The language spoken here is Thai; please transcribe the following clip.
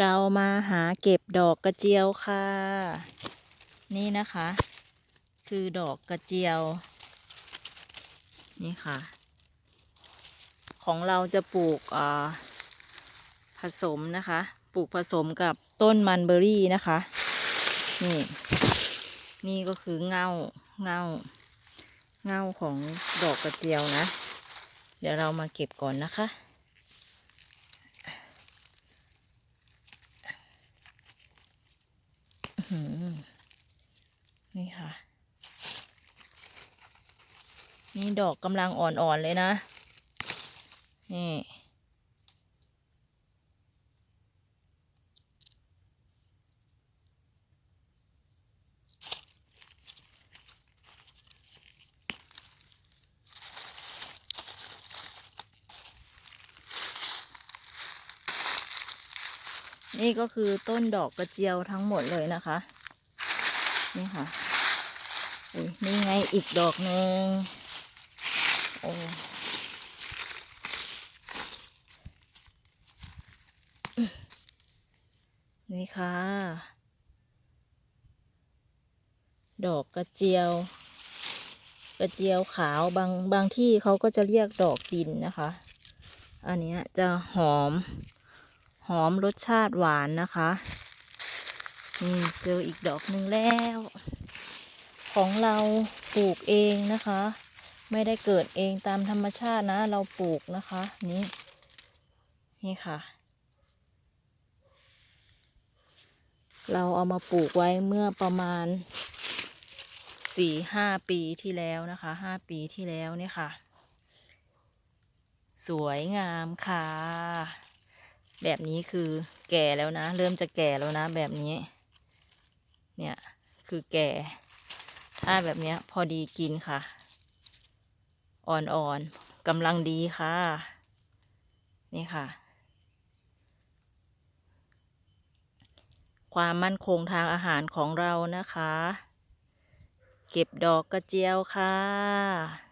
เรามาหาเก็บดอกกระเจียวค่ะ นี่นะคะ คือดอกกระเจียว นี่ค่ะ ของเราจะปลูกอ่าผสมนะคะ ปลูกผสมกับต้นมันเบอรี่นะคะ นี่ นี่ก็คือเงาเงาเงาของดอกกระเจียวนะ เดี๋ยวเรามาเก็บก่อนนะคะ อื้อหือ นี่ค่ะ นี่ดอกกำลังอ่อนๆเลยนะ นี่ นี่ก็คือต้นดอกกระเจียวทั้งหมดเลยนะคะ นี่ค่ะอุ้ยนี่ไงอีกดอกหนึ่งโอ้นี่ค่ะ ดอกกระเจียว กระเจียวขาวบางบางที่เขาก็จะเรียกดอกดินนะคะ อันนี้จะหอม หอมรสชาติหวานนะคะนี่เจออีกดอกหนึ่งแล้ว ของเราปลูกเองนะคะ ไม่ได้เกิดเองตามธรรมชาตินะ เราปลูกนะคะนี่นี่ค่ะ เราเอามาปลูกไว้เมื่อประมาณสี่ห้าปีที่แล้วนะคะห้าปีที่แล้วเนี่ยค่ะ สวยงามค่ะ แบบนี้คือแก่แล้วนะ เริ่มจะแก่แล้วนะ แบบนี้ เนี่ยคือแก่ ถ้าแบบนี้พอดีกินค่ะ อ่อนๆกำลังดีค่ะ นี่ค่ะ ความมั่นคงทางอาหารของเรานะคะ เก็บดอกกระเจียวค่ะ